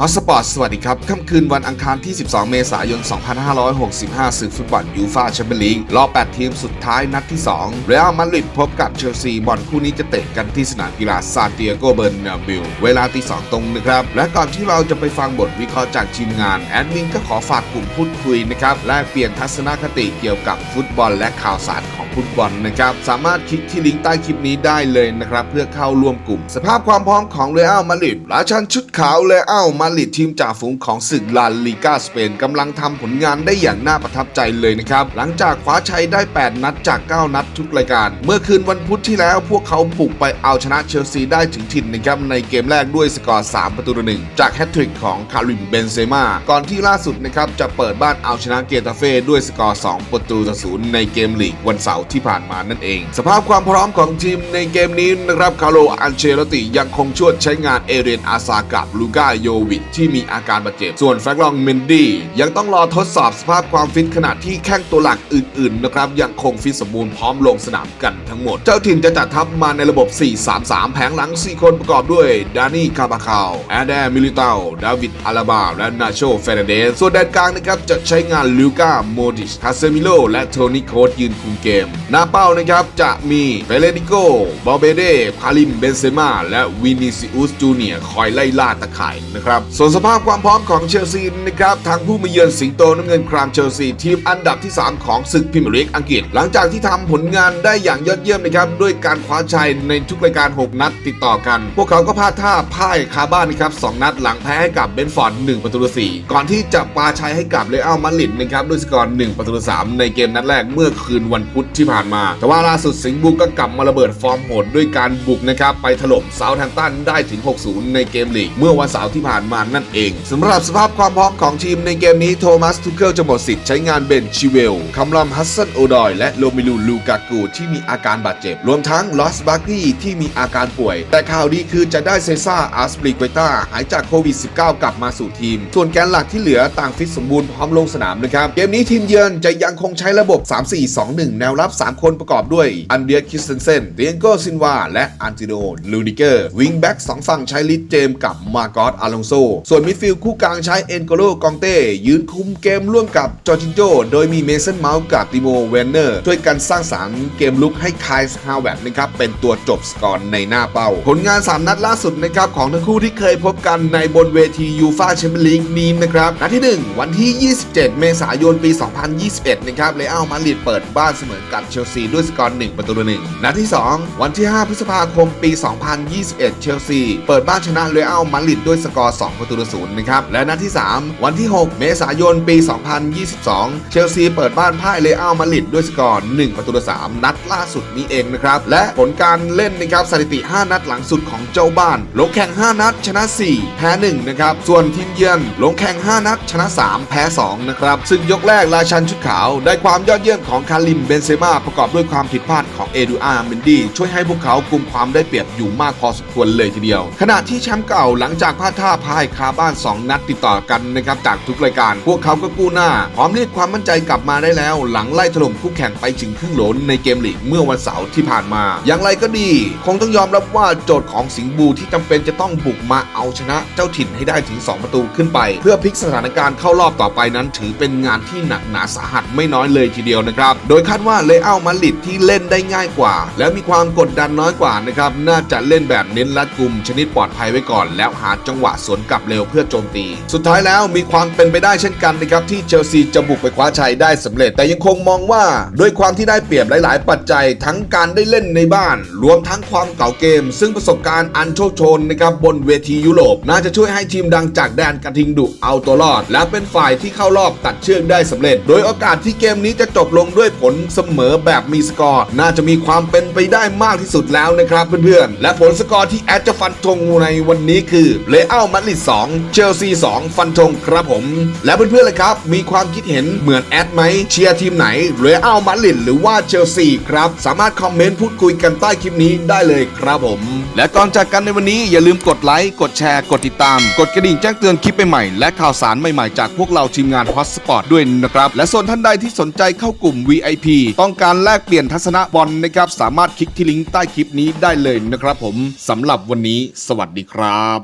ฮอสปอร์ตสวัสดีครับ ค่ำคืนวันอังคารที่ 12 เมษายน 2565ศึกฟุตบอลยูฟาแชมเปี้ยนลีกรอบ 8 ทีมสุดท้ายนัดที่ 2 เรอัลมาดริดพบกับเชลซี บอลคู่นี้จะเตะกันที่สนามกีฬาซานติเอโกเบอร์นาบิลเวลาตี 2 ตรงนะครับ และก่อนที่เราจะไปฟังบทวิเคราะห์จากทีมงาน แอดมินก็ขอฝากกลุ่มพูดคุยนะครับ แลกเปลี่ยนทัศนคติเกี่ยวกับฟุตบอลและข่าวสารของ ฟุตบอลนะครับ สามารถคลิกที่ลิงก์ใต้คลิปนี้ได้เลยนะครับ เพื่อเข้าร่วมกลุ่ม สภาพความพร้อมของเรอัลมาดริดราชันชุดขาวเรอัลมาดริดทีมจ่าฝูงของศึกลาลิกาสเปนกำลังทำผลงานได้อย่างน่าประทับใจเลยนะครับ หลังจากคว้าชัยได้ 8 นัดจาก 9 นัดทุกรายการ เมื่อคืนวันพุธที่แล้วพวกเขาบุกไปเอาชนะเชลซีได้ถึงถิ่นนะครับในเกมแรกด้วยสกอร์ 3 ประตูต่อหนึ่งจากแฮตทริกของคาริมเบนเซม่าก่อนที่ล่าสุดนะครับจะเปิดบ้านเอาชนะเกตาเฟ่ด้วยสกอร์ 2 ประตูต่อศูนย์ในเกมลีกวันเสาร์ที่ผ่านมานั่นเอง สภาพความพร้อมของทีมในเกมนี้นะครับคาร์โลอันเชลติยังคงช่วยใช้งานเอเรียนอาซากับลูก้าโยวิชที่มีอาการบาดเจ็บ ส่วนแฟรงค์ลองเมนดี้ยังต้องรอทดสอบสภาพความฟิตขณะที่แข้งตัวหลักอื่นๆนะครับยังคงฟิตสมบูรณ์พร้อมลงสนามกันทั้งหมด เจ้าถิ่นจะจัดทัพมาในระบบ 4-3-3 แผงหลัง 4 คนประกอบด้วยดานี่คาบาคาลแอดแดมิลิเตาดาวิดอาราบาและนาโชเฟรนเดสส่วนแดนกลางนะครับจะใช้งานลิวกาโมดิชคาเซมิโลและโทนี่โคสยืนคุมเกมหน้าเป้านะครับจะมีเฟเรดิโกบอเบเดพาลิม เบนเซม่า และวินิซิอุส จูเนียคอยไล่ล่าตะข่ายนะครับ ส่วนสภาพความพร้อมของเชลซีนะครับ ทางผู้มาเยือนสิงโตน้ำเงินครามเชลซี ทีมอันดับที่ 3 ของศึกพรีเมียร์ลีกอังกฤษ หลังจากที่ทำผลงานได้อย่างยอดเยี่ยมนะครับ ด้วยการคว้าชัยในทุกรายการ 6 นัดติดต่อกัน พวกเขาก็พลาดท่าพ่ายคาบ้านนะครับ2นัดหลังแพ้ให้กับเบนฟอร์ด1ประตูต่อ4ก่อนที่จะปาชัยให้กับเรอัลมาดริดนะครับด้วยสกอร์1ประตูต่อ3ในเกมนัดแรกเมื่อคืนวันพุธที่ผ่านมา แต่ว่าล่าสุดสิงห์บุกก็กลับมาระเบิดฟอร์มโหดด้วยการบุกนะครับไปถล่มเซาท์แฮมป์ตันได้ถึง 6-0 ในเกมลีกเมื่อวันเสาร์ที่ผ่านมานั่นเองสำหรับสภาพความพร้อมของทีมในเกมนี้โทมัสทูเคิลจะหมดสิทธิ์ใช้งานเบนชิเวลคัมรัมฮัสซันโอดอยและโรมิลูลูกากูที่มีอาการบาดเจ็บ รวมทั้งลอสบาร์กี้ที่มีอาการป่วย แต่ข่าวดีคือจะได้เซซ่าอาร์สปริกเวต้าหายจากโควิด -19 กลับมาสู่ทีม ส่วนแกนหลักที่เหลือต่างฟิตสมบูรณ์พร้อมลงสนามนะครับ เกมนี้ทีมเยือนจะยังคงใช้ระบบ 3-4-2-1 แนวรับ3 คนประกอบด้วยอันเดียคิสเซนเซนเตียนโกซินวา และอันติโนลูดิเกอร์วิงแบ็กสองฝั่งใช้ลิทเจมกับมาร์กอสอาลองโซ ส่วนมิดฟิลด์คู่กลางใช้เอ็นโกโลกองเต้ยืนคุมเกมร่วมกับจอร์จินโจโดยมีเมสันเมาส์กับติโมเวนเนอร์ช่วยกันสร้างสรรค์เกมลุกให้คายส์ฮาวเวตนะครับเป็นตัวจบสกอร์ในหน้าเป้า ผลงาน 3 นัดล่าสุดนะครับของทั้งคู่ที่เคยพบกันในบนเวทียูฟาแชมเปี้ยนลีกนี้นะครับนัดที่ 1 วันที่ 27 เมษายนปี 2021 นะครับเรอัลมาดริดเปิดบ้านเสมอกับเชลซีด้วยสกอร์1ประตูต่อ1นัดที่ 2 วันที่ 5 พฤษภาคมปี 2021 เชลซี เปิดบ้านชนะเรอัลมาดริดด้วยสกอร์ 2 ประตูต่อ0นะครับ และนัดที่ 3 วันที่ 6 เมษายนปี 2022 เชลซี เปิดบ้านพ่ายเรอัลมาดริดด้วยสกอร์ 1 ประตูต่อ3นัดล่าสุดนี้เองนะครับ และผลการเล่นนะครับสถิติ 5 นัดหลังสุดของเจ้าบ้านลงแข่ง 5 นัดชนะ 4 แพ้1นะครับ ส่วนทีมเยือนลงแข่ง 5 นัดชนะ 3 แพ้2นะครับ ซึ่งยกแรกราชันชุดขาวได้ความยอดเยี่ยมของคาริมเบนเซม่าประกอบด้วยความผิดพลาดของเอดูอาร์เมนดี้ช่วยให้พวกเขากุมความได้เปรียบอยู่มากพอสมควรเลยทีเดียว ขณะที่แชมป์เก่าหลังจากพลาดท่าพ่ายคาบ้าน 2 นัดติดต่อกันนะครับจากทุกรายการ พวกเขาก็กู้หน้า พร้อมเรียกความมั่นใจกลับมาได้แล้ว หลังไล่ถล่มคู่แข่งไปถึงครึ่งหลนในเกมลีกเมื่อวันเสาร์ที่ผ่านมา อย่างไรก็ดี คงต้องยอมรับว่าโจทย์ของสิงห์บูที่จำเป็นจะต้องบุกมาเอาชนะเจ้าถิ่นให้ได้ถึง 2 ประตูขึ้นไป เพื่อพลิกสถานการณ์เข้ารอบต่อไปนั้น ถือเป็นงานที่หนักหนาสาหัสไม่น้อยเลยทีเดียวนะครับ โดยคาดว่าเลอัลมาดริดที่เล่นได้ง่ายกว่า และมีความกดดันน้อยกว่านะครับ น่าจะเล่นแบบเน้นรัดกุม ชนิดปลอดภัยไว้ก่อน แล้วหาจังหวะสวนกลับเร็วเพื่อโจมตี สุดท้ายแล้วมีความเป็นไปได้เช่นกันนะครับที่เชลซีจะบุกไปคว้าชัยได้สำเร็จ แต่ยังคงมองว่าด้วยความที่ได้เปรียบหลาย ๆ ปัจจัยทั้งการได้เล่นในบ้าน รวมทั้งความเก่าเกม ซึ่งประสบการณ์อันโชคโชนนะครับบนเวทียุโรปน่าจะช่วยให้ทีมดังจากแดนกระทิงดุเอาตัวรอด และเป็นฝ่ายที่เข้ารอบตัดเชือกได้สำเร็จ โดยโอกาสที่เกมนี้จะจบลงด้วยผลเสมออแบบมีสกอร์ น่าจะมีความเป็นไปได้มากที่สุดแล้วนะครับเพื่อนๆ และผลสกอร์ที่แอดจะฟันธงในวันนี้คือเลอัลมาดริด2เชลซี2ฟันธงครับผม และเพื่อนๆเลยครับ มีความคิดเห็นเหมือนแอดไหมเชียร์ทีมไหนเรอัลมาดริดหรือว่าเชลซีครับ สามารถคอมเมนต์พูดคุยกันใต้คลิปนี้ได้เลยครับผม และก่อนจากกันในวันนี้อย่าลืมกดไลค์กดแชร์กดติดตาม กดกระดิ่งแจ้งเตือนคลิปใหม่ๆและข่าวสารใหม่ๆจากพวกเราทีมงานฮอตสปอร์ตด้วยนะครับและส่วนท่านใดที่สนใจเข้ากลุ่ม VIP ต้องการแลกเปลี่ยนทัศนะบอลนะครับ สามารถคลิกที่ลิงก์ใต้คลิปนี้ได้เลยนะครับผมสำหรับวันนี้ สวัสดีครับ